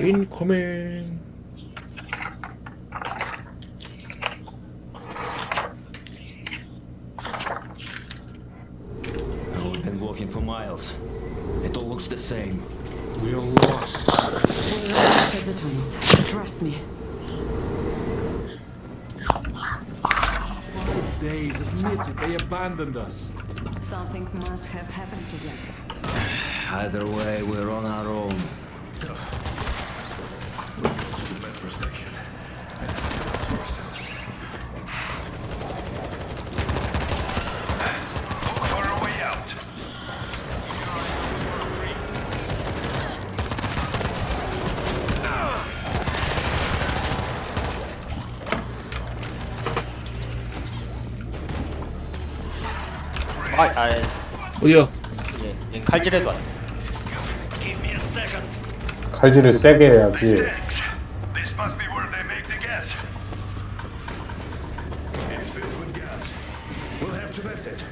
Incoming. I've been walking for miles. It all looks the same. We are lost. We're lost as it. Trust me. Five days. Admitted. They abandoned us. Something must have happened to them. Either way, we're on our own. 아, 아, 어디야 얘, 얘 칼질해도 안 돼. 칼질을 세게 해야지. This must be where they make the gas. It's filled with gas. We'll have to vent it.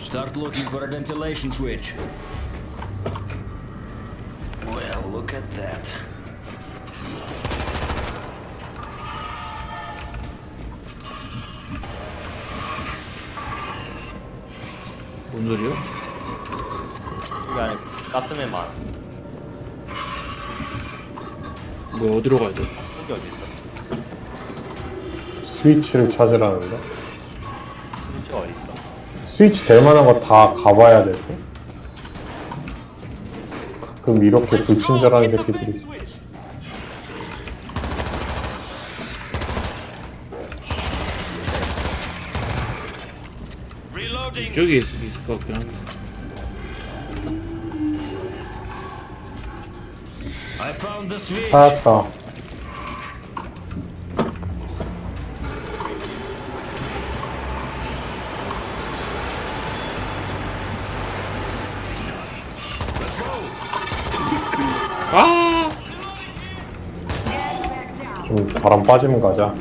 Start looking for a ventilation switch. Well, look at that. 뭔 소리야? 여기 안에 가스맨 많아. 뭐 어디로 가야 돼? 여기 어디 있어? 스위치를 찾으라는데? 스위치가 어디 있어? 스위치 될 만한 거 다 가봐야 돼. 가끔 이렇게 불친절한 새끼들이. 이쪽에 있, 있을 것 같긴 한데 I found the switch. 찾았다. 아좀 바람 빠지면 가자.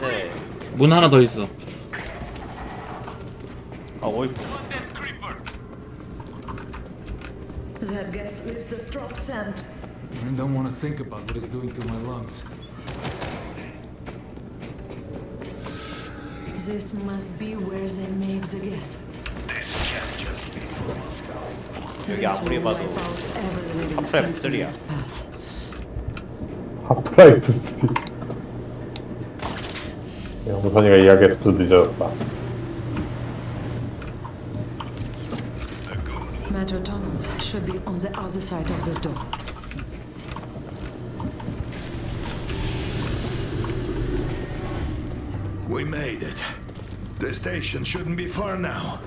네. 문 하나 더 있어 아, 오이. That gas leaves a strong scent. I don't want to think about what it's doing to my lungs. This must be where they make the gas. 여기 This 아무리 will 봐도 wipe out every living 앞에 thing in 목소리야. this path. 하프라이프 3. 영선이가 이야기했어도 늦어졌다. Metro tunnels should be on the other side of this door. We made it. The station shouldn't be far now.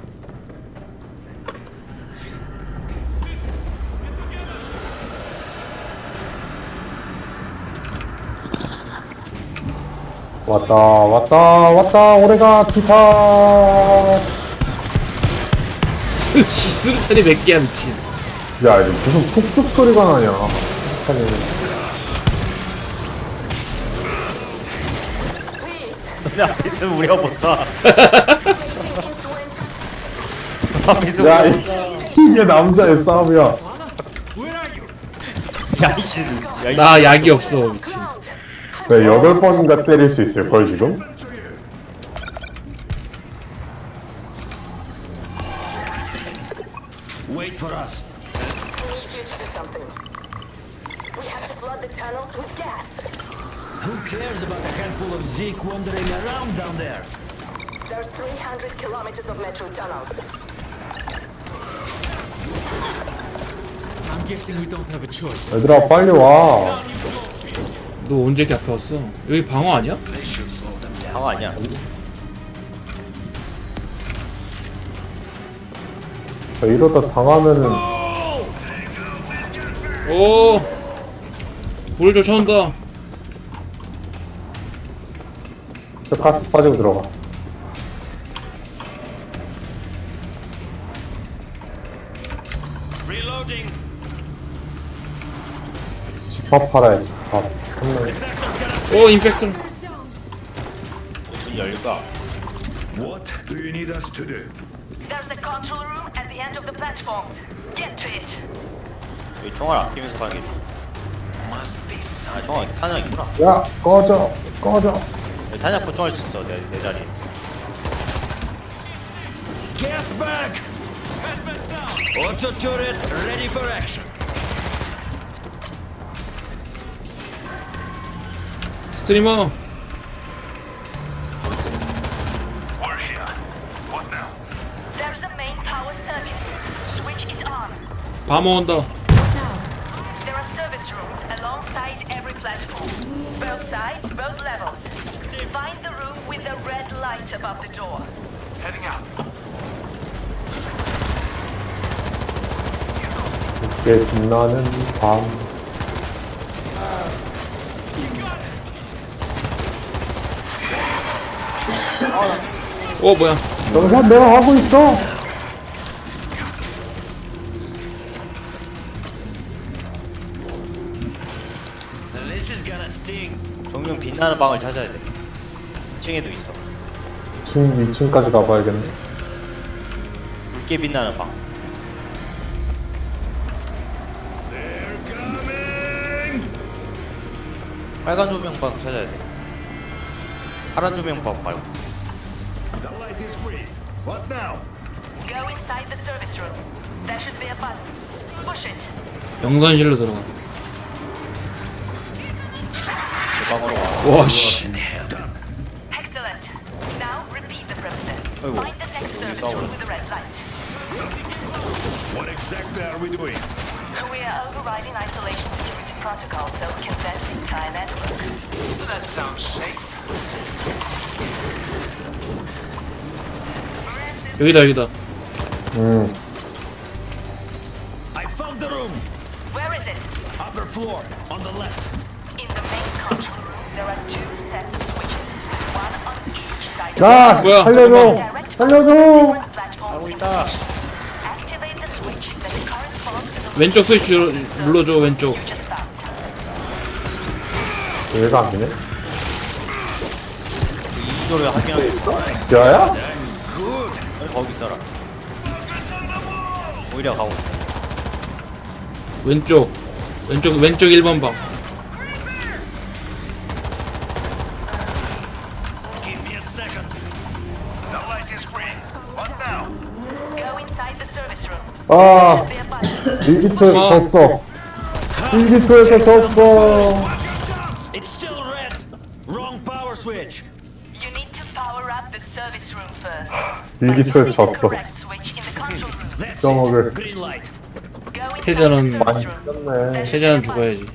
왔다, 왔다, 왔다, 올해가 기타. 수류탄이 몇 개야 미친 야, 이거 무슨 푹푹 소리가 나냐. 아니, 우리가 못 쏴. 앞에 있으면 야, 우리가 이- 못 이게 남자의 싸움이야. 쏴. 야, 이씨. 야, 이 나 약이 없어 미친 왜 여덟 번인가 때릴 수 있을 걸 지금? I'm guessing we don't have a choice. 얘들아, 빨리 와. 너 언제 이렇게 앞에 왔어? 여기 방어 아니야? 방어 아니야. 야, 이러다 당하면은 오 볼조 쳐온다 저 가스 빠지고 들어가. Reloading. 집합 팔아야 집합. 한명 오 인펙터 문 열릴까? What do you need us to do? There's the control room at the end of the platform. Get to it. 여기 총알 아끼면서 가는 게 좋아. 아 정확히 탄약 있구나 야 꺼져 꺼져 여기 탄약 보충할 수 있어 내, 내 자리에 Gas bag! Auto turret ready for action. 스트리머 We're here. What now? There's the main power circuit. Switch is on. 바모 온다 There are service rooms alongside every platform. Both sides, both levels. Find the room with the red light above the door. Heading out. 이게 빛나는 밤. 어 뭐야? 영상 내가 하고 있어? This is gonna sting. 정면 빛나는 방을 찾아야 돼. 2층에도 있어. 2층 2층까지 가봐야겠네. 붉게 빛나는 방 빨간 조명 방 찾아야 돼 파란 조명 방 말고 The light is green. What now? Go inside the service room. There should be a button. Push it. 영산실로 들어가 그 방으로 와 와 씨 Excellent. Now repeat the process. A이고, Find the next service room with the red light. What exactly are we doing? We are overriding isolation protocol vent the entire network. That sounds safe. 여기다 여기다 음 I found the room. Where is it? Upper floor, on the left. In the main control room, there are two sets of switches. One on each side. 야! 뭐야? 살려줘! 살려줘! 하고 있다 Activate the switch that corresponds to the 왼쪽 스위치 눌러줘 왼쪽. 얘가 안 되네? 이 소리 확인하게 야야? 아니, 거기 있어라 오히려 가고 왼쪽 왼쪽 왼쪽 1번 방 Give me a second. The light is green. What now? Go inside the service room. 아 Be. 일기토에서 졌어 일기토에서 졌어 the 졌어 inside 해자는 많이. 졌네 해자는 죽어야지.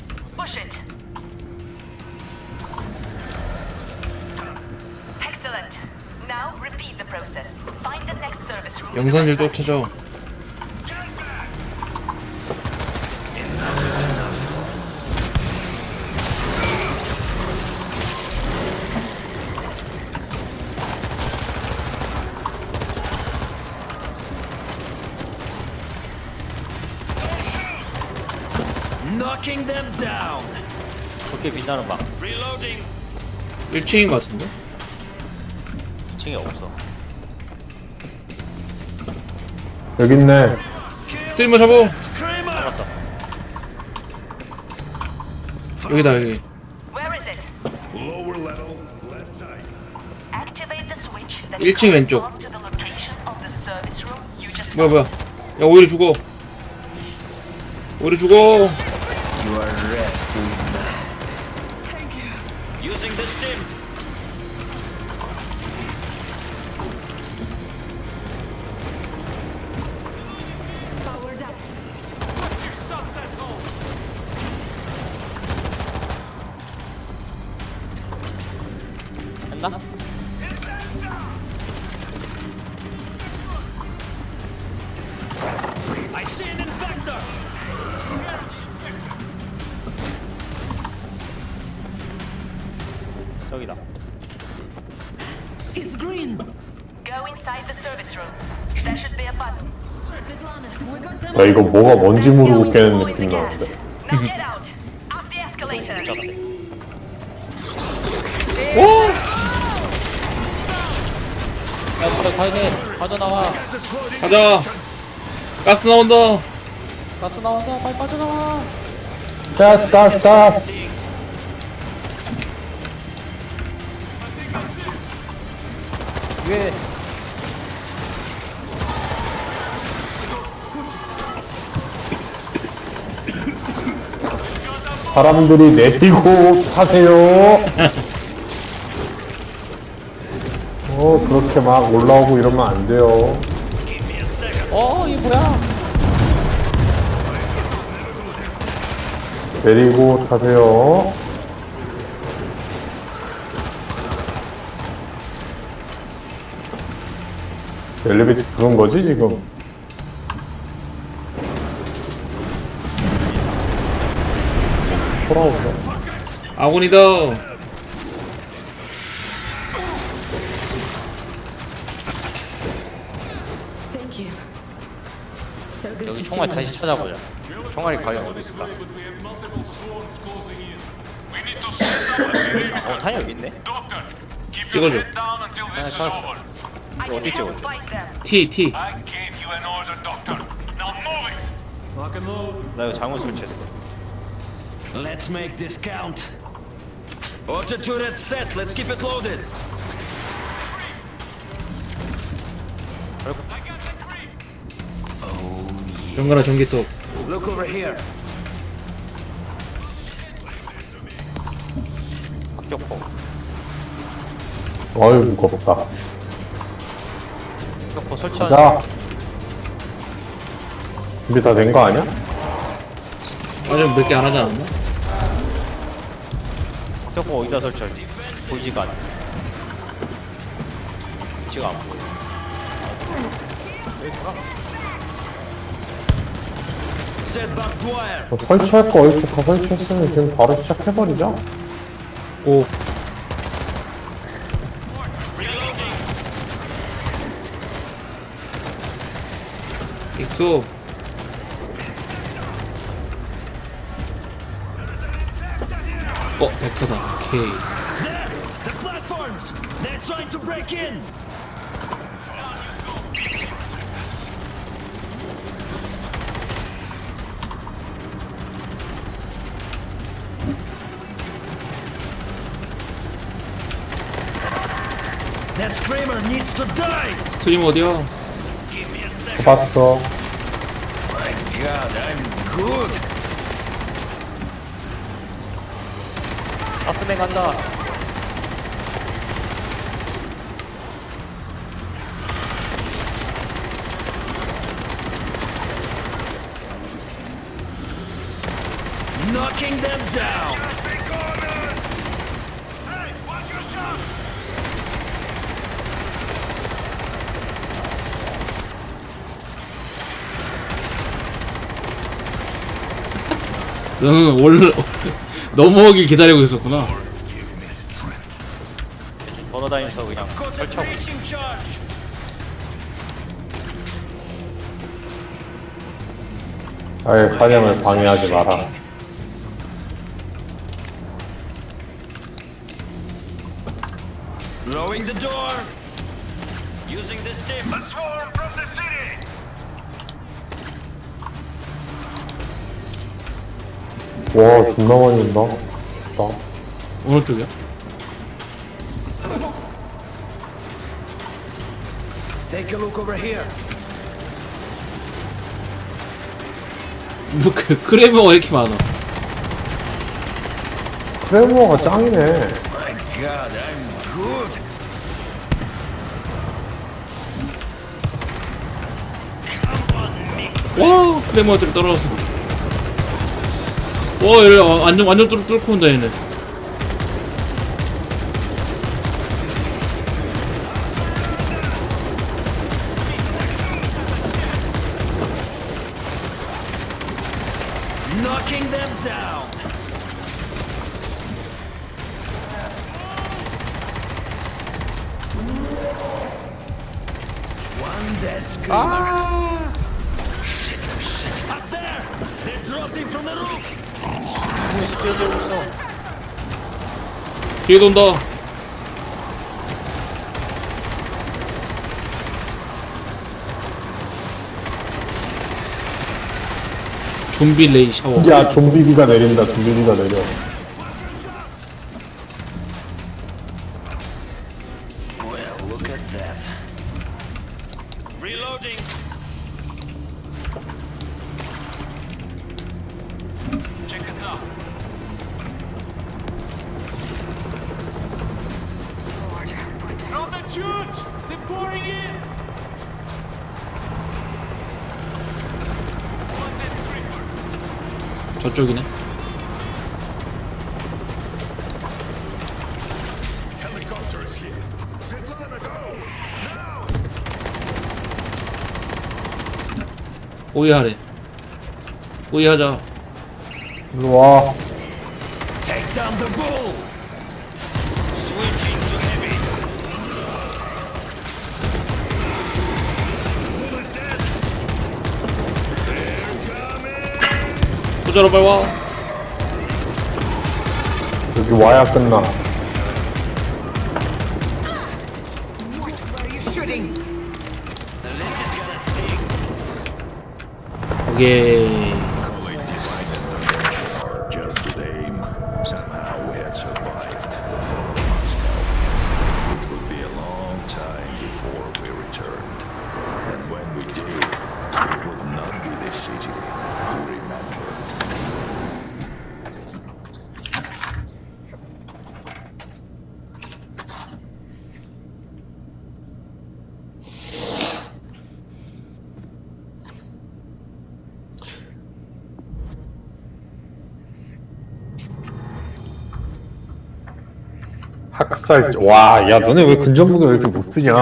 영산실 쫓아줘 Knocking them down. 붉게 빛나는 방 Reloading. 1층인 것 같은데 2층에 없어 여기 있네 스트리머 잡아 Screamer. 알았어 여기다 여기 Where is it? Lower level, left side. Activate the switch that 1층 왼쪽. corresponds to the location of the service room you just 뭐야 뭐야 야 오히려 죽어 오히려 죽어 Using the stim. 저기다 It's green. Go inside the service room. There should be a button. Svetlana. 나 이거 뭐가 뭔지 모르고 깨는 느낌. 나는데 Now get out. Up the escalator. 잡았대 야 빨리 가야 돼 빠져나와 가자 가스 나온다 가스 나온다 빨리 빠져나와 가스 가스 가스 위에 사람들이 내리고 타세요. 어 그렇게 막 올라오고 이러면 안 돼요. 어 이게 뭐야? 내리고 타세요 엘리베이터 부른 거지 지금 돌아온다 아군이다. Thank you. So good 여기 총알. 다시 찾아보자 총알이 과연 어디 있을까 어 탄이 여기 있네 찍어줘. 탄이 찾았어 어디 can help 있죠? fight them. T T. I gave you an order, Doctor. Now move it! Lock and load. 나 이거 잘못 설치했어 Let's make this count. Auto turret set. Let's keep it loaded. 연관아 전기톱. Look over here. 박격포 어휴 무겁다 박격포 설치하자 자 준비 다 된 거 아니야? 아직 몇 개 안 하지 않았나? 박격포 어디다 설치할지 보이지가 않아 위치가 안 보여. 뭐 설치할 거 어디서 다 설치했으면 지금 바로 시작해버리자 오. 익소. 어, 백화다. 오케이. There. The platforms. They're trying to break in. That screamer needs to die! 스님 어디야? Give me a second. 봤어 My god, I'm good! 가스맨 간다 Knocking them down! 너는 원래 넘어오길 기다리고 있었구나. 걸어다니면서 그냥 설치하고 charge! 아예 사냥을 방해하지 마라 Blowing the door! Using this tip! Swarm from the city! 와 존나 많이 온다 나 어느 쪽이야? Take a look over here! 뭐 그, 크레버가 이렇게 많아. 크레모어가 짱이네 My god, I'm good! 와, 크레버들이 떨어졌어. 와, 얘 완전 완전 뚫 뚫고 온다 얘네. Knocking 뒤에 돌고 있어. 뒤에 돈다. 좀비 레이 샤워. 야 좀비비가 내린다 좀비비가 내려 저쪽이네. 오해하래. 오해하자. 일로와. 저러 빨리 와. 여기 와야 끝나. 오케이. 학살. 와, 야, 너네 왜 근접무기 왜 이렇게 못 쓰냐?